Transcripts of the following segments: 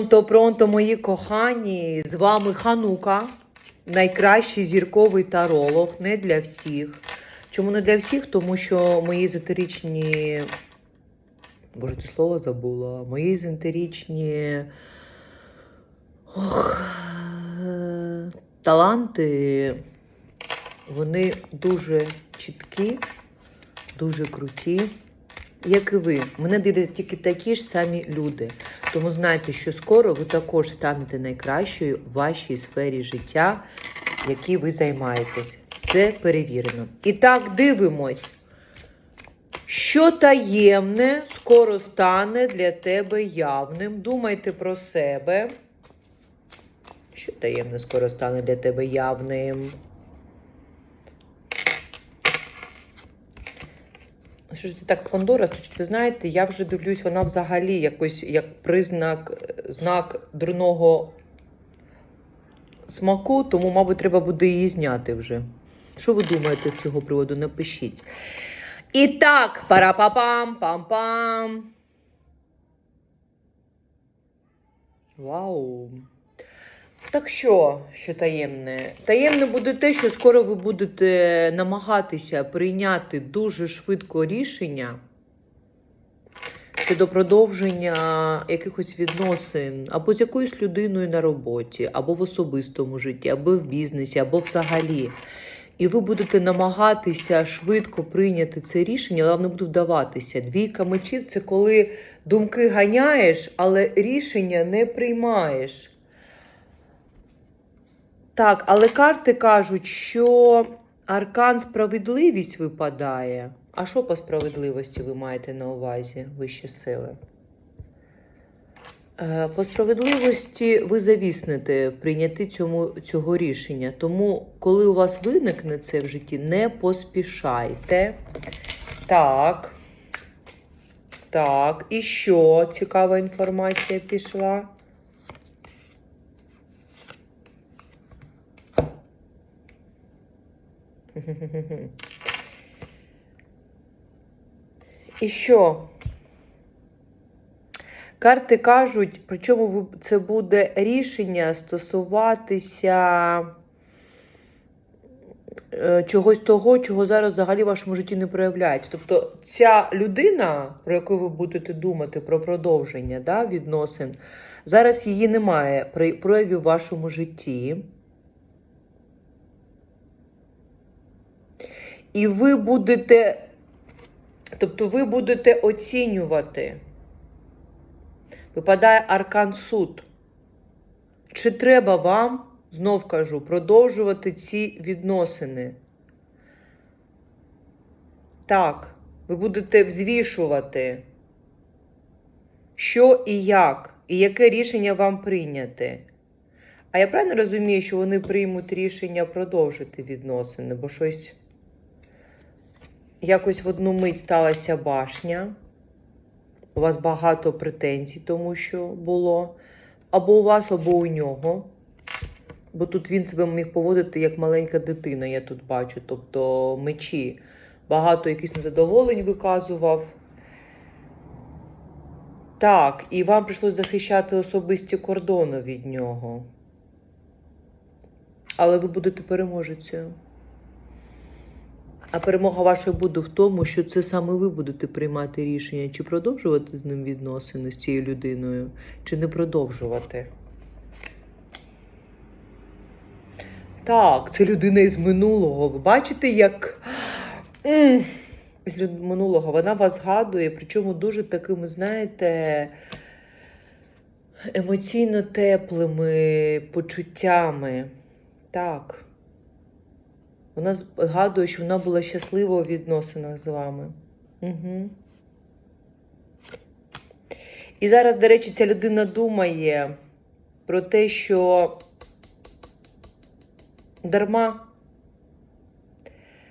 Пронто, пронто, мої кохані, з вами Ханука, найкращий зірковий таролог, не для всіх. Чому не для всіх? Тому що мої езотеричні. Боже, це слово забула. Мої езотеричні ох, таланти, вони дуже чіткі, дуже круті. Як і ви, мене дивляться тільки такі ж самі люди. Тому знайте, що скоро ви також станете найкращою в вашій сфері життя, якій ви займаєтесь. Це перевірено. І так, дивимось, що таємне скоро стане для тебе явним. Думайте про себе. Що таємне скоро стане для тебе явним? Що ж це так стучить? Ви знаєте, я вже дивлюсь, вона взагалі якось як признак, е, знак дурного смаку, тому, мабуть, треба буде її зняти вже. Що ви думаєте з цього приводу? Напишіть. І так, парапапам, пам-пам. Вау. Так що, що таємне? Таємне буде те, що скоро ви будете намагатися прийняти дуже швидко рішення щодо продовження якихось відносин або з якоюсь людиною на роботі, або в особистому житті, або в бізнесі, або взагалі. І ви будете намагатися швидко прийняти це рішення, але вам не буде вдаватися. Двійка мечів це коли думки ганяєш, але рішення не приймаєш. Так, але карти кажуть, що аркан справедливість випадає. А що по справедливості ви маєте на увазі, вищі сили? Е, По справедливості ви завіснете в прийнятті цьому, цього рішення. Тому, коли у вас виникне це в житті, не поспішайте. Так. Так, і що цікава інформація пішла? І що? Карти кажуть, причому це буде рішення стосуватися е, чогось того, чого зараз взагалі в вашому житті не проявляється. Тобто ця людина, про яку ви будете думати, про продовження да, відносин, зараз її немає проявів в вашому житті. І ви будете, тобто ви будете оцінювати. Випадає аркан суд. Чи треба вам, знов кажу, продовжувати ці відносини? Так, ви будете взвішувати, що і як, і яке рішення вам прийняти. А я правильно розумію, що вони приймуть рішення продовжити відносини, бо щось якось в одну мить сталася башня. У вас багато претензій, тому що було. Або у вас, або у нього. Бо тут він себе міг поводити як маленька дитина, я тут бачу. Тобто мечі. Багато якихось незадоволень виказував. Так, і вам прийшлось захищати особисті кордони від нього. Але ви будете переможецею. А перемога ваша буде в тому, що це саме ви будете приймати рішення, чи продовжувати з ним відносини з цією людиною, чи не продовжувати. Так, це людина із минулого. Ви бачите, як з минулого вона вас згадує, причому дуже такими, знаєте, емоційно теплими почуттями. Так. Вона згадує, що вона була щаслива у відносинах з вами. Угу. І зараз, до речі, ця людина думає про те, що дарма,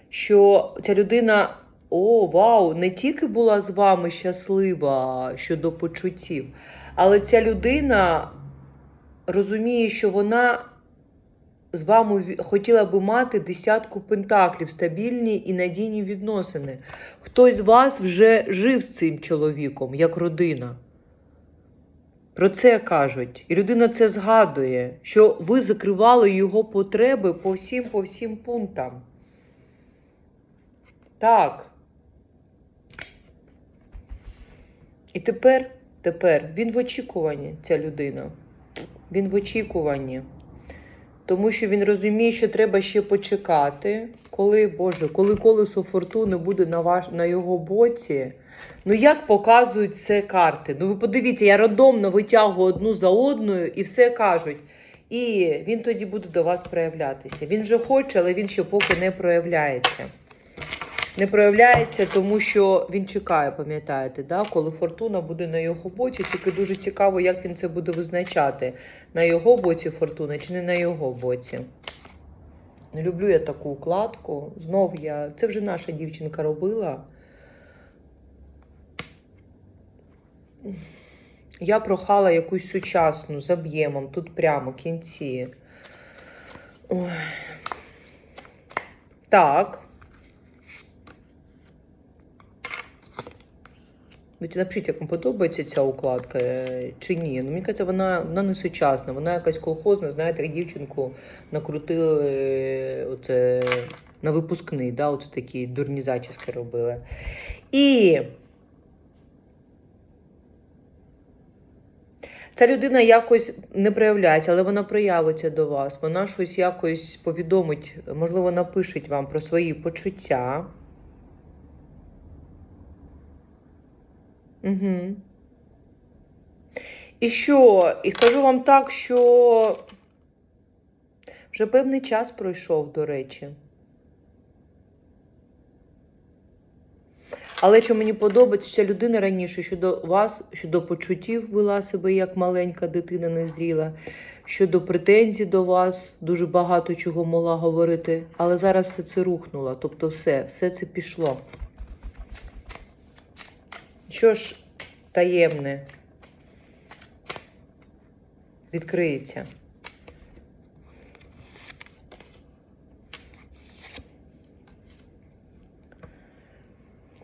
що ця людина, о, вау, не тільки була з вами щаслива щодо почуттів, але ця людина розуміє, що вона з вами хотіла би мати десятку пентаклів, стабільні і надійні відносини. Хтось з вас вже жив з цим чоловіком, як родина. Про це кажуть. І людина це згадує, що ви закривали його потреби по всім, по всім пунктам. Так. І тепер, тепер він в очікуванні, ця людина. Він в очікуванні. Тому що він розуміє, що треба ще почекати, коли, Боже, коли колесо фортуни буде на, ваш, на його боці. Ну, як показують це карти? Ну, ви подивіться, я рандомно витягую одну за одною і все кажуть. І він тоді буде до вас проявлятися. Він вже хоче, але він ще поки не проявляється. Не проявляється, тому що він чекає, пам'ятаєте, да? коли фортуна буде на його боці. Тільки дуже цікаво, як він це буде визначати. На його боці фортуна чи не на його боці. Не люблю я таку укладку. Знов я. Це вже наша дівчинка робила. Я прохала якусь сучасну з об'ємом, тут прямо кінці. Ой. Так. Ви напишіть, як вам подобається ця укладка е, чи ні. Ну, мені кажеться, вона, вона не сучасна, вона якась колхозна, знаєте, дівчинку накрутили е, оце, на випускний, да, оце такі дурні зачіски робили. І ця людина якось не проявляється, але вона проявиться до вас. Вона щось якось повідомить, можливо, напишеть вам про свої почуття. Угу. І що? І скажу вам так, що вже певний час пройшов, до речі. Але що мені подобається, ця людина раніше щодо вас, щодо почуттів вела себе як маленька дитина незріла, щодо претензій до вас дуже багато чого могла говорити, але зараз все це рухнуло. Тобто все, все це пішло. Що ж таємне відкриється?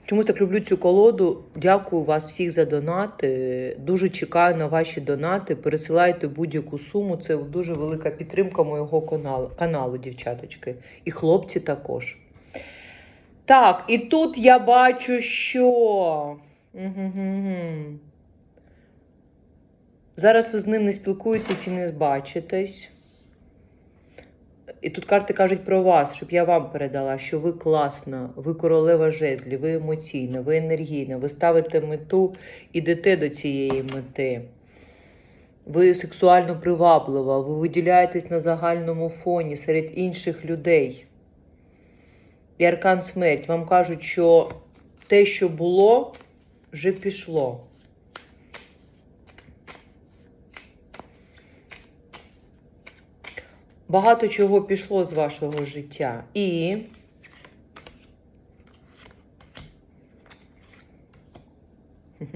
Чому так люблю цю колоду? Дякую вас всіх за донати. Дуже чекаю на ваші донати. Пересилайте будь-яку суму. Це дуже велика підтримка моєго каналу, каналу, дівчаточки. І хлопці також. Так, і тут я бачу, що. Зараз ви з ним не спілкуєтесь і не бачитесь. І тут карти кажуть про вас, щоб я вам передала, що ви класна, ви королева жезлі, ви емоційна, ви енергійна, ви ставите мету, ідете до цієї мети. Ви сексуально приваблива, ви виділяєтесь на загальному фоні серед інших людей. І аркан смерть. Вам кажуть, що те, що було, вже пішло. Багато чого пішло з вашого життя. І.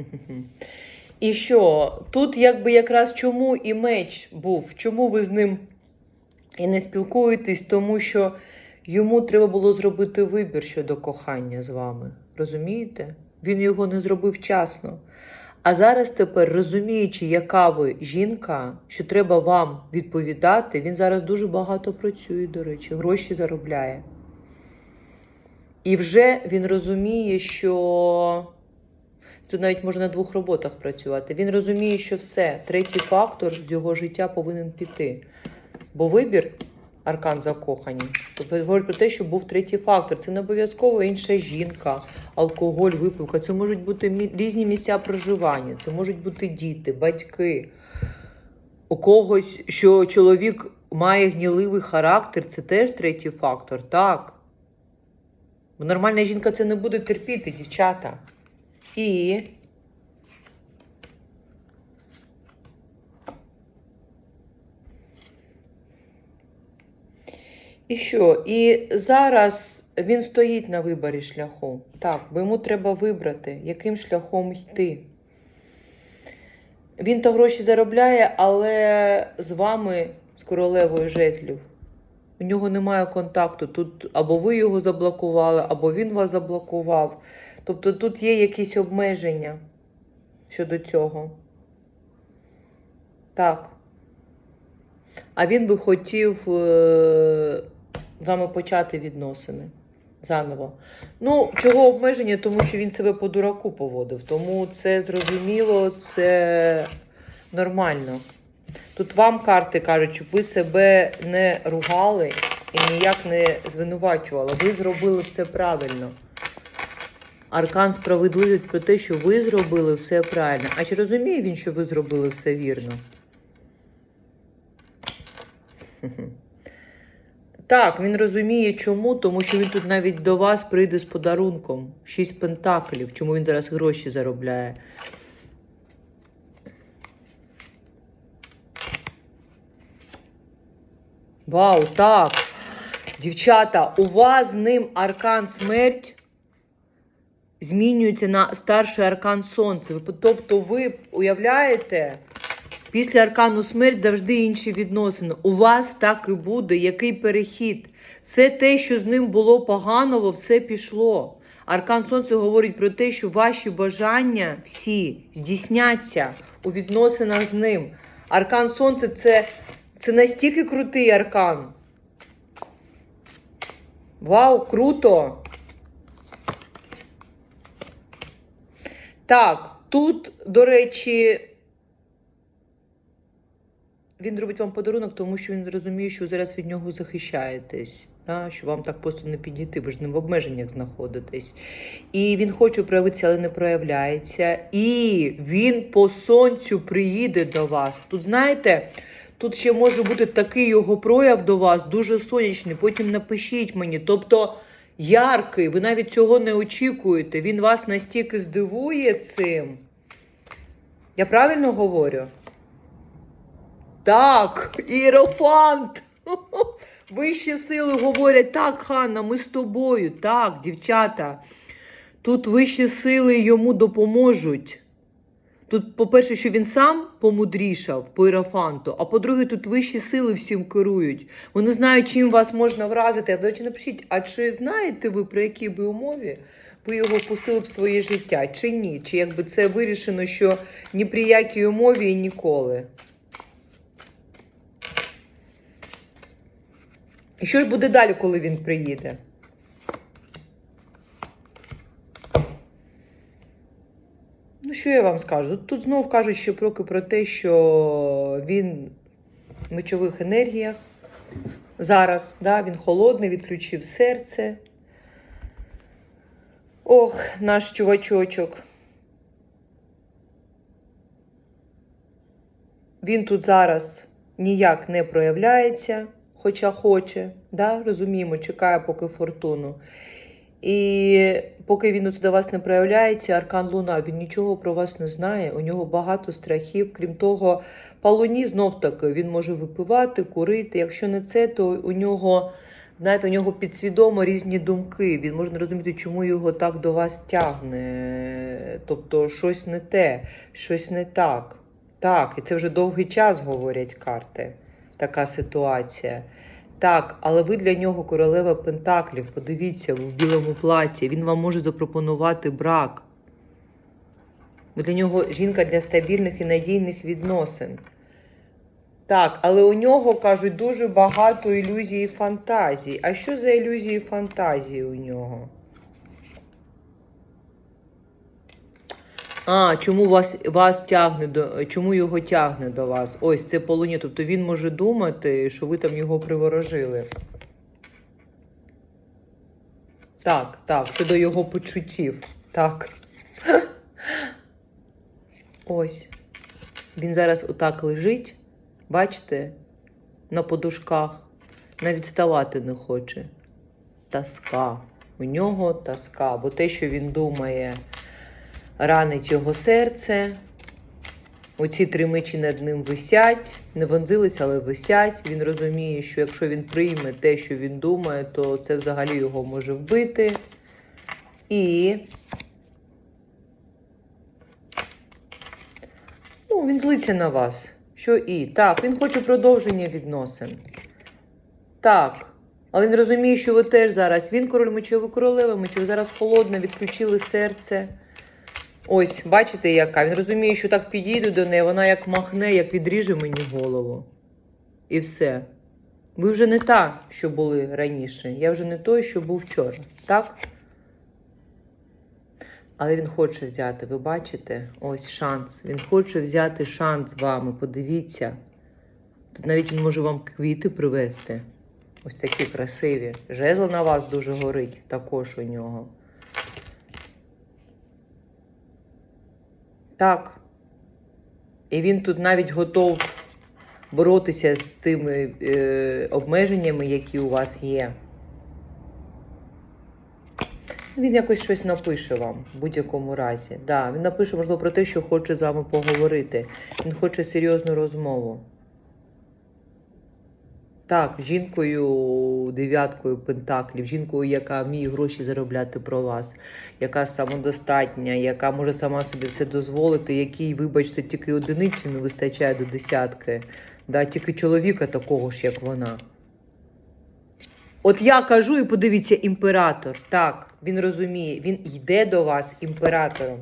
І що? Тут якби якраз чому і меч був? Чому ви з ним і не спілкуєтесь? Тому що йому треба було зробити вибір щодо кохання з вами. Розумієте? Він його не зробив вчасно. А зараз тепер, розуміючи, яка ви жінка, що треба вам відповідати, він зараз дуже багато працює, до речі, гроші заробляє. І вже він розуміє, що тут навіть можна на двох роботах працювати. Він розуміє, що все, третій фактор з його життя повинен піти. Бо вибір аркан закохані. Тобто говорить про те, що був третій фактор. Це не обов'язково інша жінка, алкоголь, випивка. Це можуть бути різні місця проживання, це можуть бути діти, батьки. У когось, що чоловік має гніливий характер, це теж третій фактор, так. Бо нормальна жінка це не буде терпіти, дівчата. І І що? І зараз він стоїть на виборі шляху. Так, бо йому треба вибрати, яким шляхом йти. Він то гроші заробляє, але з вами, з королевою жезлів, у нього немає контакту. Тут або ви його заблокували, або він вас заблокував. Тобто тут є якісь обмеження щодо цього. Так. А він би хотів е, з вами почати відносини заново. Ну, чого обмеження? Тому що він себе по дураку поводив. Тому це зрозуміло, це нормально. Тут вам карти кажуть, щоб ви себе не ругали і ніяк не звинувачували. Ви зробили все правильно. Аркан справедливий про те, що ви зробили все правильно. А чи розуміє він, що ви зробили все вірно? Так, він розуміє чому, тому що він тут навіть до вас прийде з подарунком. Шість пентаклів. Чому він зараз гроші заробляє? Вау, так. Дівчата, у вас з ним аркан смерть змінюється на старший аркан сонце. Ви- Тобто ви уявляєте, після аркану смерть завжди інші відносини. У вас так і буде, який перехід. Все те, що з ним було поганого, все пішло. Аркан Сонце говорить про те, що ваші бажання всі здійсняться у відносинах з ним. Аркан Сонце це, це настільки крутий аркан. Вау, круто! Так, тут, до речі, він робить вам подарунок, тому що він розуміє, що зараз від нього захищаєтесь. Що вам так просто не підійти, ви ж не в обмеженнях знаходитесь. І він хоче проявитися, але не проявляється. І він по сонцю приїде до вас. Тут, знаєте, тут ще може бути такий його прояв до вас, дуже сонячний. Потім напишіть мені. Тобто яркий, ви навіть цього не очікуєте. Він вас настільки здивує цим. Я правильно говорю? Так, іерофант. Вищі сили говорять, так, Ханна, ми з тобою. Так, дівчата. Тут вищі сили йому допоможуть. Тут, по-перше, що він сам помудрішав по іерофанту, а по-друге, тут вищі сили всім керують. Вони знають, чим вас можна вразити. До речі, напишіть, а чи знаєте ви, при якій би умові ви його впустили в своє життя, чи ні? Чи якби це вирішено, що ні при якій умові і ніколи? І що ж буде далі, коли він приїде? Ну, що я вам скажу? Тут, тут знов кажуть, що проки про те, що він в мечових енергіях зараз, да, він холодний, відключив серце. Ох, наш чувачочок. Він тут зараз ніяк не проявляється, хоча хоче, да? розуміємо, чекає поки фортуну. І поки він до вас не проявляється, Аркан Луна, він нічого про вас не знає. У нього багато страхів. Крім того, по луні знов таки він може випивати, курити. Якщо не це, то у нього, знаєте, у нього підсвідомо різні думки. Він може не розуміти, чому його так до вас тягне. Тобто щось не те, щось не так. Так, і це вже довгий час говорять карти. Така ситуація. Так, але ви для нього королева Пентаклів. Подивіться, ви в білому платі. Він вам може запропонувати брак. Ви для нього жінка для стабільних і надійних відносин. Так, але у нього, кажуть, дуже багато ілюзій і фантазій. А що за ілюзії і фантазії у нього? А, чому вас, вас тягне до чому його тягне до вас? Ось це полуні. Тобто він може думати, що ви там його приворожили. Так, так, щодо його почуттів. Так. Ось. Він зараз отак лежить, бачите, на подушках. Навіть вставати не хоче. Тоска. У нього тоска. Бо те, що він думає ранить його серце. Оці три мечі над ним висять, не вонзились, але висять. Він розуміє, що якщо він прийме те, що він думає, то це взагалі його може вбити. І ну, він злиться на вас. Що і? Так, він хоче продовження відносин. Так. Але він розуміє, що ви теж зараз. Він король мечів, ви королева мечів, зараз холодно, відключили серце. Ось, бачите, яка? Він розуміє, що так підійду до неї, вона як махне, як відріже мені голову. І все. Ви вже не та, що були раніше. Я вже не той, що був вчора. Так? Але він хоче взяти, ви бачите? Ось шанс. Він хоче взяти шанс з вами. Подивіться. Тут навіть він може вам квіти привезти. Ось такі красиві. Жезл на вас дуже горить також у нього. Так. І він тут навіть готов боротися з тими е, обмеженнями, які у вас є. Він якось щось напише вам в будь-якому разі. Да, він напише, можливо, про те, що хоче з вами поговорити. Він хоче серйозну розмову. Так, жінкою дев'яткою пентаклів, жінкою, яка вміє гроші заробляти про вас, яка самодостатня, яка може сама собі все дозволити, якій, вибачте, тільки одиниці не вистачає до десятки. Да, тільки чоловіка такого ж, як вона. От я кажу і подивіться, імператор. Так, він розуміє, він йде до вас імператором.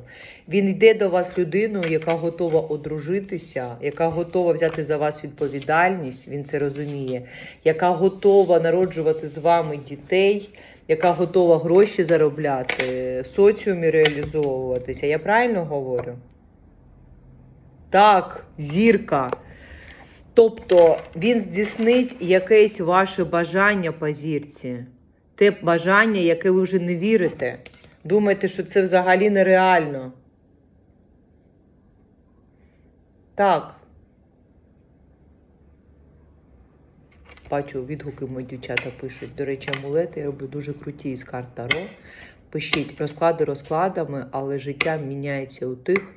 Він йде до вас людиною, яка готова одружитися, яка готова взяти за вас відповідальність, він це розуміє, яка готова народжувати з вами дітей, яка готова гроші заробляти, в соціумі реалізовуватися. Я правильно говорю? Так, зірка. Тобто він здійснить якесь ваше бажання по зірці. Те бажання, яке ви вже не вірите. Думаєте, що це взагалі нереально. Так. Бачу, відгуки мої дівчата пишуть. До речі, амулети я роблю дуже круті із карт Таро. Пишіть розклади розкладами, але життя міняється у тих,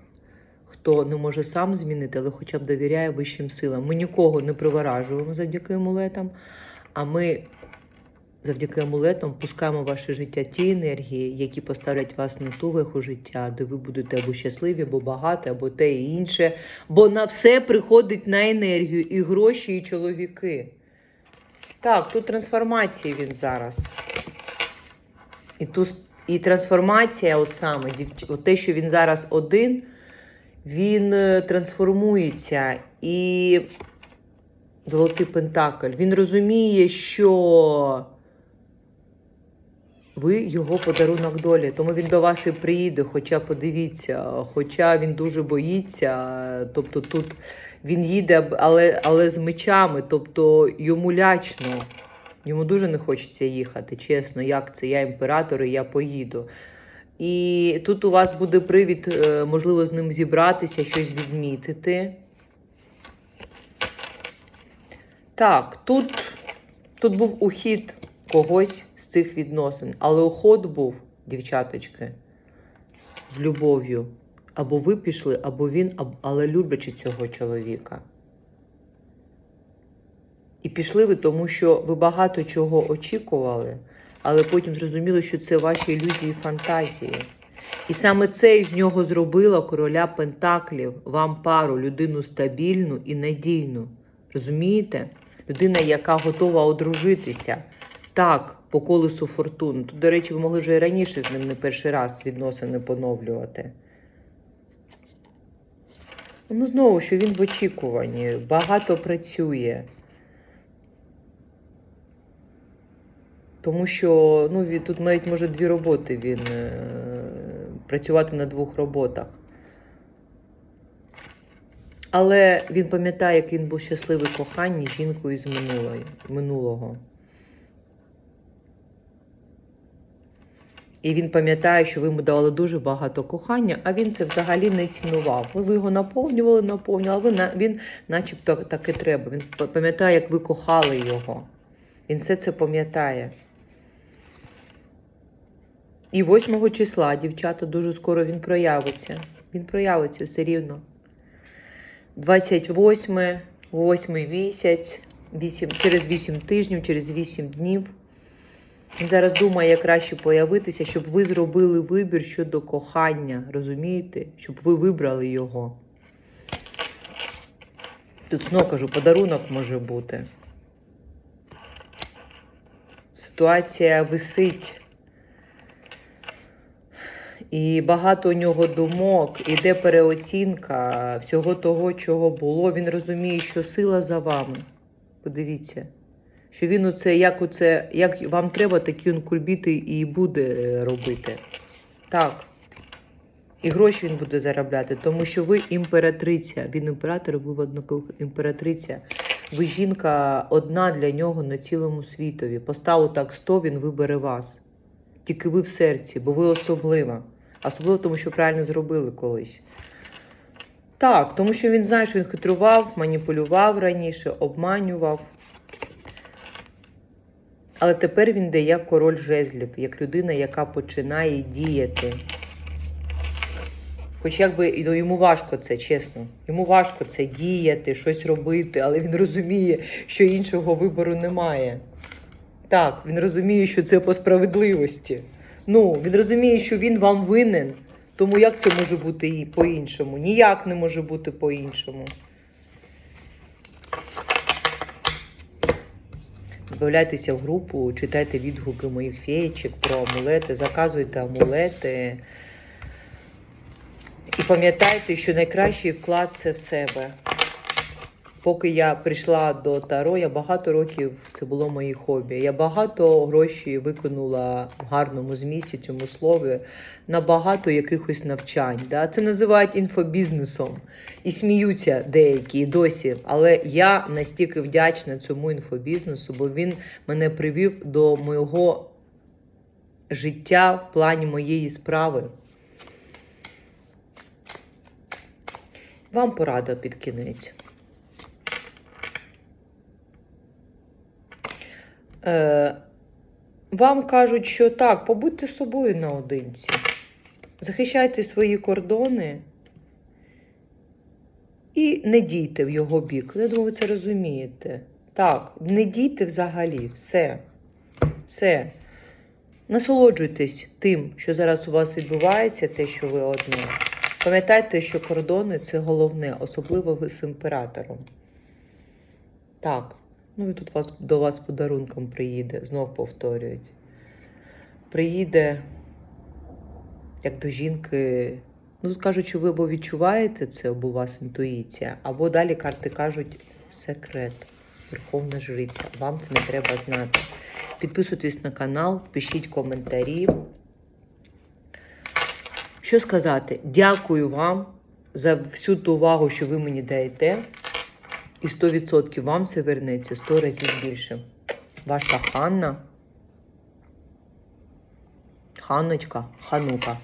хто не може сам змінити, але хоча б довіряє вищим силам. Ми нікого не приворажуємо завдяки амулетам, а ми завдяки амулетам пускаємо в ваше життя ті енергії, які поставлять вас на ту веху життя, де ви будете або щасливі, або багаті, або те і інше. Бо на все приходить на енергію і гроші, і чоловіки. Так, тут трансформації він зараз. І, ту, і трансформація, от саме, от те, що він зараз один, він е, трансформується і золотий пентакль. Він розуміє, що ви його подарунок долі. Тому він до вас і приїде. Хоча подивіться, хоча він дуже боїться. Тобто тут він їде, але, але з мечами, тобто йому лячно. Йому дуже не хочеться їхати, чесно, як це? Я імператор і я поїду. І тут у вас буде привід, е, можливо, з ним зібратися, щось відмітити. Так, тут, тут був ухід когось з цих відносин, але уход був, дівчаточки, з любов'ю. Або ви пішли, або він, але люблячи цього чоловіка. І пішли ви, тому що ви багато чого очікували, але потім зрозуміли, що це ваші ілюзії фантазії. І саме це із нього зробило короля Пентаклів, вам пару, людину стабільну і надійну. Розумієте? Людина, яка готова одружитися. Так, по колесу фортуни. Тут, до речі, ви могли вже і раніше з ним не перший раз відносини поновлювати. Ну, знову, що він в очікуванні, багато працює. Тому що ну, тут навіть може дві роботи він е, працювати на двох роботах. Але він пам'ятає, як він був щасливий коханні жінкою з минулої, минулого. І він пам'ятає, що ви йому давали дуже багато кохання, а він це взагалі не цінував. Ви, ви його наповнювали, наповнювали, а він начебто так і треба. Він пам'ятає, як ви кохали його. Він все це пам'ятає. І 8 числа, дівчата, дуже скоро він проявиться. Він проявиться все рівно. 28, 8 місяць, 8, через 8 тижнів, через 8 днів. Він зараз думає, як краще появитися, щоб ви зробили вибір щодо кохання, розумієте? Щоб ви вибрали його. Тут знову кажу, подарунок може бути. Ситуація висить. І багато у нього думок, іде переоцінка всього того, чого було. Він розуміє, що сила за вами. Подивіться, що він оце, як оце, як вам треба, такі він кульбіти і буде е, робити. Так. І гроші він буде заробляти, тому що ви імператриця. Він імператор, ви імператриця. Ви жінка одна для нього на цілому світові. Поставу так 100, він вибере вас. Тільки ви в серці, бо ви особлива. Особливо тому, що правильно зробили колись. Так, тому що він знає, що він хитрував, маніпулював раніше, обманював. Але тепер він йде як король жезлів, як людина, яка починає діяти. Хоч якби ну, йому важко це, чесно. Йому важко це діяти, щось робити, але він розуміє, що іншого вибору немає. Так, він розуміє, що це по справедливості. Ну, він розуміє, що він вам винен. Тому як це може бути по-іншому? Ніяк не може бути по-іншому. Додавайтеся в групу, читайте відгуки моїх феєчок про амулети, заказуйте амулети. І пам'ятайте, що найкращий вклад це в себе. Поки я прийшла до Таро, я багато років це було моє хобі. Я багато грошей викинула в гарному змісті цьому слові на багато якихось навчань. Да? Це називають інфобізнесом. І сміються деякі і досі. Але я настільки вдячна цьому інфобізнесу, бо він мене привів до мого життя в плані моєї справи. Вам порада під кінець. Е, вам кажуть, що так, побудьте собою наодинці. Захищайте свої кордони і не дійте в його бік. Я думаю, ви це розумієте. Так, не дійте взагалі. Все. Все. Насолоджуйтесь тим, що зараз у вас відбувається, те, що ви одне. Пам'ятайте, що кордони це головне, особливо ви з імператором. Так, ну і тут вас, до вас подарунком приїде, знов повторюють. Приїде, як до жінки. Ну, що ви або відчуваєте це, або у вас інтуїція, або далі карти кажуть секрет, Верховна Жриця. Вам це не треба знати. Підписуйтесь на канал, пишіть коментарі. Що сказати? Дякую вам за всю ту увагу, що ви мені даєте. І 100% вам це вернеться 100 разів більше. Ваша Ханна. Ханночка, Ханука.